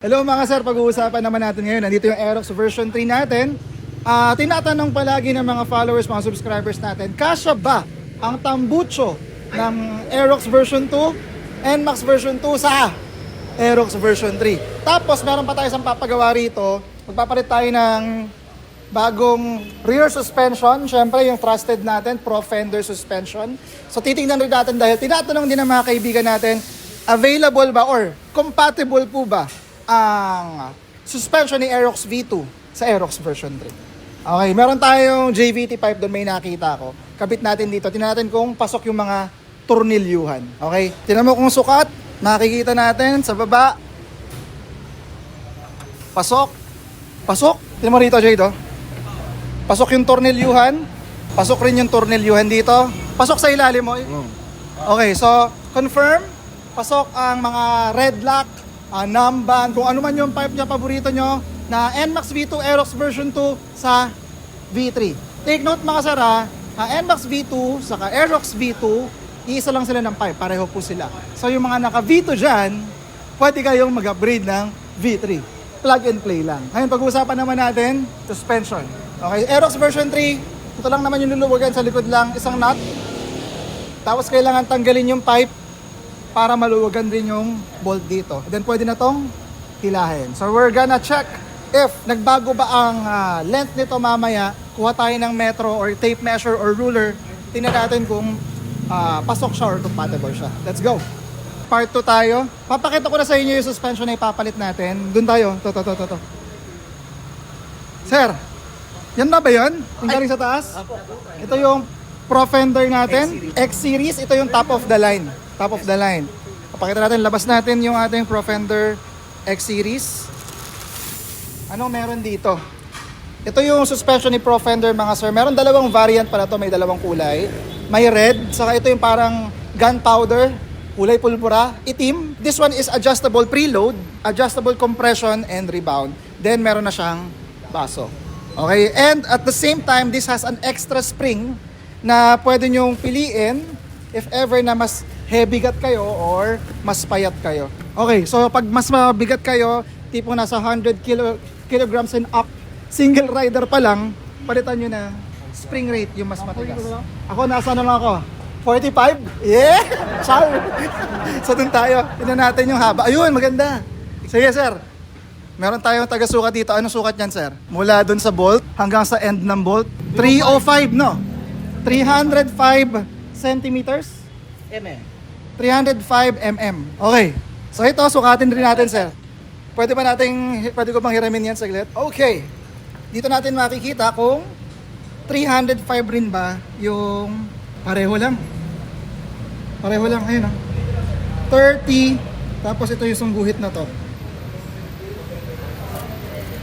Hello mga sir, pag-uusapan naman natin ngayon. Nandito yung Aerox version 3 natin. Ah, tinatanong palagi ng mga followers, mga subscribers natin, kasya ba ang tambucho ng Aerox version 2 NMAX version 2 sa Aerox version 3? Tapos meron pa tayo isang papagawa rito. Magpapalit tayo ng bagong rear suspension. Siyempre yung trusted natin, Pro Fender suspension. So titingnan rin natin dahil tinatanong din ng mga kaibigan natin, available ba or compatible po ba ang suspension ni Aerox V2 sa Aerox version 3. Okay, meron tayong JVT pipe doon may nakita ko. Kabit natin dito. Tingnan natin kung pasok yung mga tornilyuhan. Okay? Tingnan mo kung sukat. Makikita natin sa baba. Pasok. Pasok. Tingnan mo rito, Jade, oh. Pasok yung tornilyuhan. Pasok rin yung tornilyuhan dito. Pasok sa ilalim mo. Okay, so confirm. Pasok ang mga red lock, uh, numban, kung ano man yung pipe niya paborito nyo na NMAX V2 Aerox version 2 sa V3. Take note mga sir ha, ang NMAX V2 saka Aerox V2, iisa lang sila ng pipe, pareho po sila. So yung mga naka V2 dyan, pwede kayong mag-upgrade ng V3. Plug and play lang. Ngayon pag-uusapan naman natin, suspension. Okay, Aerox version 3, ito lang naman yung luluwagan sa likod lang, isang nut. Tapos kailangan tanggalin yung pipe para maluwagan din yung bolt dito. Then pwede na tong hilahin. So we're gonna check if nagbago ba ang ah, length nito mamaya. Kuha tayo ng metro or tape measure or ruler. Tingnan natin kung ah, pasok siya or compatible siya. Let's go! Part 2 tayo. Papakita ko na sa inyo yung suspension na ipapalit natin. Doon tayo. To, to, to, to, to. Sir, yan na ba yun? Yung galing sa taas? Ito yung Pro Fender natin. X-Series. Ito yung top of the line. Top of the line. Papakita natin, labas natin yung ating Pro Fender X-Series. Anong meron dito? Ito yung suspension ni Pro Fender mga sir. Meron dalawang variant pala to, may dalawang kulay. May red, saka ito yung parang gunpowder, kulay pulpura, itim. This one is adjustable preload, adjustable compression and rebound. Then meron na siyang baso. Okay, and at the same time, this has an extra spring na pwede nyong piliin if ever na mas heavy gat kayo or mas payat kayo. Okay, so pag mas mabigat kayo, tipo nasa 100 kilo, kilograms and up, single rider pa lang, palitan nyo na spring rate yung mas matigas. Ako, nasa ano lang ako? 45? Yeah! Ciao! so dun tayo, tignan natin yung haba. Ayun, maganda. Sige, sir. Meron tayong taga-sukat dito. Anong sukat niyan, sir? Mula dun sa bolt hanggang sa end ng bolt. 305, no? 305 centimeters? MM. 305 mm. Okay. So ito, sukatin rin natin, sir. Pwede ba nating, pwede ko bang hiramin yan saglit? Okay. Dito natin makikita kung 305 rin ba yung pareho lang. Pareho lang, ayun ah. 30, tapos ito yung sungguhit na to.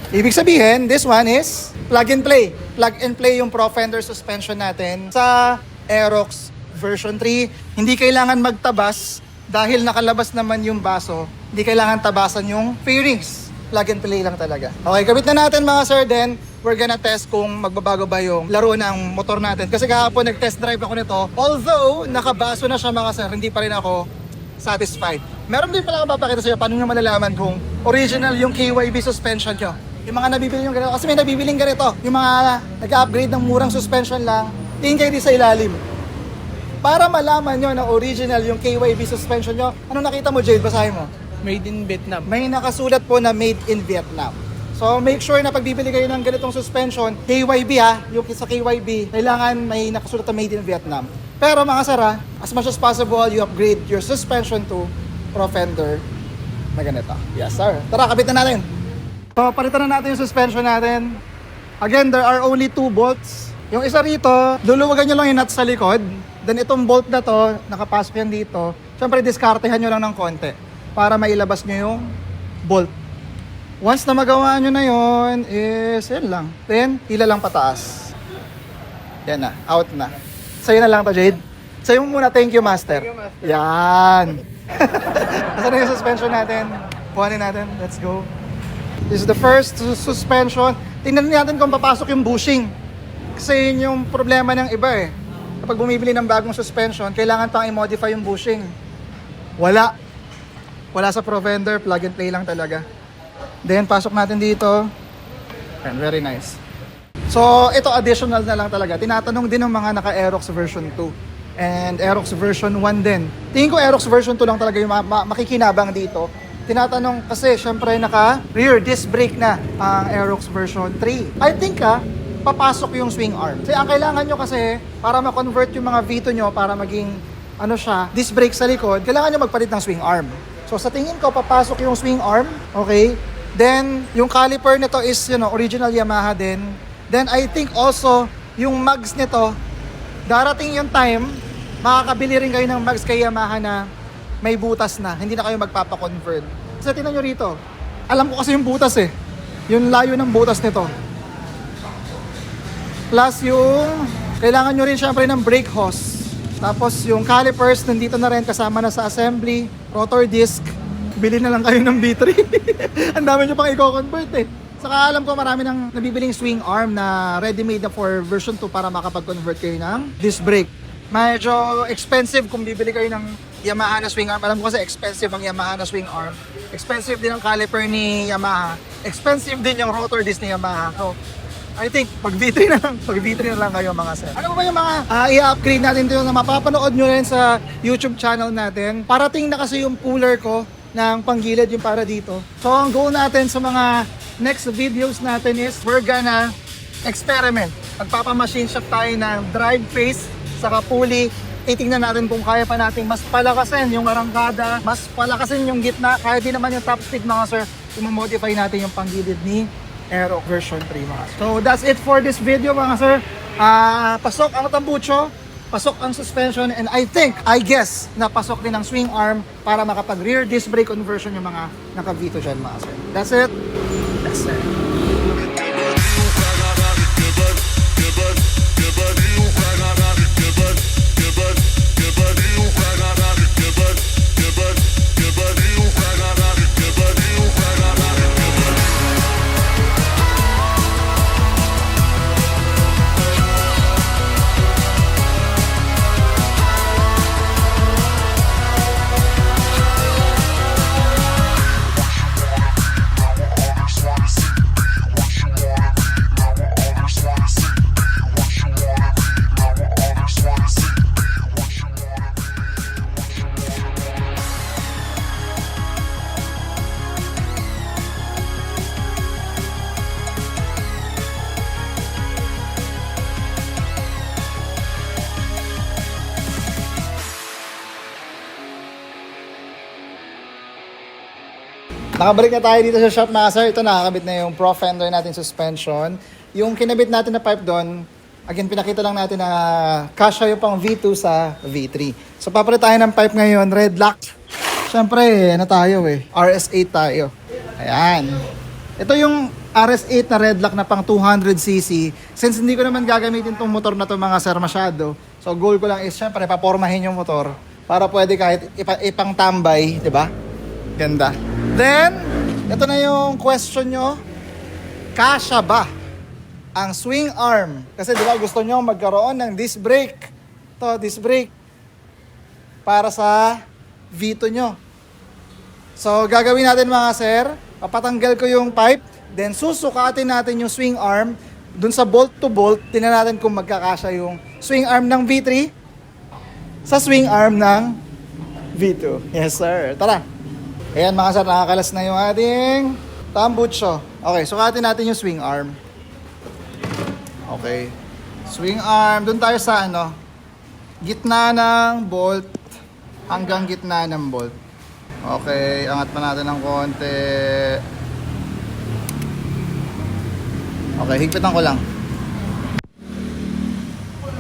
Ibig sabihin, this one is plug and play. Plug and play yung Pro Fender suspension natin sa Aerox version 3. Hindi kailangan magtabas dahil nakalabas naman yung baso. Hindi kailangan tabasan yung fairings. Plug and play lang talaga. Okay, kabit na natin mga sir. Then, we're gonna test kung magbabago ba yung laro ng motor natin. Kasi kahapon nag-test drive ako nito. Although, nakabaso na siya mga sir, hindi pa rin ako satisfied. Meron din pala ako papakita sa iyo paano nyo malalaman kung original yung KYB suspension nyo. Yung mga nabibili yung ganito. Kasi may nabibiling ganito. Yung mga nag-upgrade ng murang suspension lang, tingin kayo di sa ilalim. Para malaman nyo na original yung KYB suspension nyo, ano nakita mo Jade? Basahin mo. Made in Vietnam. May nakasulat po na made in Vietnam. So make sure na pag bibili kayo ng ganitong suspension, KYB ha, yung sa KYB, kailangan may nakasulat na made in Vietnam. Pero mga sara, as much as possible, you upgrade your suspension to Pro Fender na ganito. Yes sir. Tara, kabit na natin. So palitan na natin yung suspension natin. Again, there are only two bolts. Yung isa rito, luluwagan nyo lang yung nuts sa likod. Then itong bolt na to, nakapasok yan dito. Siyempre, diskartehan nyo lang ng konti para mailabas nyo yung bolt. Once na magawa nyo na yon is yan lang. Then, hila lang pataas. Yan na, out na. Sa'yo na lang to, Jade. Sa'yo muna, thank you, master. Thank you, master. Yan. Nasaan na yung suspension natin? Kuhanin natin. Let's go. This is the first sus- suspension. Tingnan natin kung papasok yung bushing. Kasi yun yung problema ng iba eh. Kapag bumibili ng bagong suspension, kailangan pang i-modify yung bushing. Wala. Wala sa Provender, plug and play lang talaga. Then, pasok natin dito. And very nice. So, ito additional na lang talaga. Tinatanong din ng mga naka-Aerox version 2 and Aerox version 1 din. Tingin ko Aerox version 2 lang talaga yung ma- ma- makikinabang dito. Tinatanong kasi syempre naka rear disc brake na ang Aerox version 3. I think ah, papasok yung swing arm. Kasi ang kailangan nyo kasi para ma-convert yung mga Vito nyo para maging ano siya, disc brake sa likod, kailangan nyo magpalit ng swing arm. So sa tingin ko, papasok yung swing arm, okay? Then, yung caliper nito is, you know, original Yamaha din. Then, I think also, yung mags nito, darating yung time, makakabili rin kayo ng mags kay Yamaha na may butas na. Hindi na kayo magpapa-convert. Kasi tingnan nyo rito. Alam ko kasi yung butas eh. Yung layo ng butas nito. Plus yung kailangan nyo rin syempre ng brake hose. Tapos yung calipers nandito na rin kasama na sa assembly, rotor disc. Bili na lang kayo ng B3. Ang dami nyo pang i-convert eh. Saka alam ko marami nang nabibiling swing arm na ready-made na for version 2 para makapag-convert kayo ng disc brake. Medyo expensive kung bibili kayo ng Yamaha na swing arm. Alam ko kasi expensive ang Yamaha na swing arm. Expensive din ang caliper ni Yamaha. Expensive din yung rotor disc ni Yamaha. So, I think pag V3 na lang, pag V3 na lang kayo mga sir. Ano ba yung mga ah, i-upgrade natin dito na mapapanood nyo rin sa YouTube channel natin? Parating na kasi yung cooler ko ng panggilid yung para dito. So ang goal natin sa mga next videos natin is we're gonna experiment. Magpapamachine shop tayo ng drive face saka pulley. Titingnan natin kung kaya pa natin mas palakasin yung arangkada, mas palakasin yung gitna, kaya din naman yung top speed mga sir. I-modify natin yung panggilid ni Aero version 3 mga sir. So that's it for this video mga sir. Ah, pasok ang tambucho, pasok ang suspension, and I think, I guess, na pasok din ang swing arm para makapag rear disc brake conversion yung mga naka-Vito dyan mga sir. That's it. That's it. Nakabalik na tayo dito sa shop mga sir. Ito nakakabit na yung Pro Fender natin suspension. Yung kinabit natin na pipe doon, again, pinakita lang natin na kasha yung pang V2 sa V3. So papalit tayo ng pipe ngayon, red lock. Siyempre, ano tayo eh, RS8 tayo. Ayan. Ito yung RS8 na red lock na pang 200cc. Since hindi ko naman gagamitin tong motor na to mga sir masyado, so goal ko lang is syempre papormahin yung motor para pwede kahit ipa- ipang tambay, di ba? Ganda. Then, ito na yung question nyo. Kasha ba ang swing arm? Kasi di ba gusto nyo magkaroon ng disc brake. To disc brake. Para sa Vito nyo. So, gagawin natin mga sir. Papatanggal ko yung pipe. Then, susukatin natin yung swing arm. Dun sa bolt to bolt, tingnan natin kung magkakasya yung swing arm ng V3 sa swing arm ng V2. Yes, sir. Tara. Ayan mga sir, nakakalas na yung ating tambucho. Okay, sukatin natin yung swing arm. Okay. Swing arm. Doon tayo sa ano, gitna ng bolt hanggang gitna ng bolt. Okay, angat pa natin ng konti. Okay, higpitan ko lang.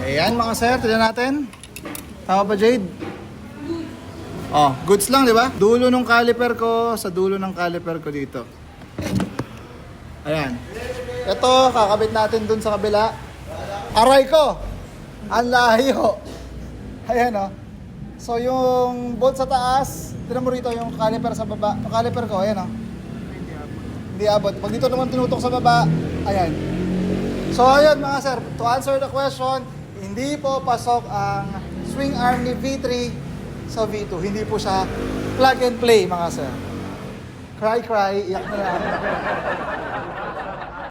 Ayan mga sir, tignan natin. Tama ba Jade? Oh, goods lang, di ba? Dulo ng caliper ko sa dulo ng caliper ko dito. Ayan. Ito, kakabit natin dun sa kabila. Aray ko! Ang layo! Ayan, oh. So, yung bolt sa taas, tinan mo rito yung caliper sa baba. Yung caliper ko, ayan, oh. Hindi abot. Pag dito naman tinutok sa baba, ayan. So, ayan mga sir, to answer the question, hindi po pasok ang swing arm ni V3 sa V2. Hindi po siya plug and play, mga sir. Cry, cry, iyak na lang.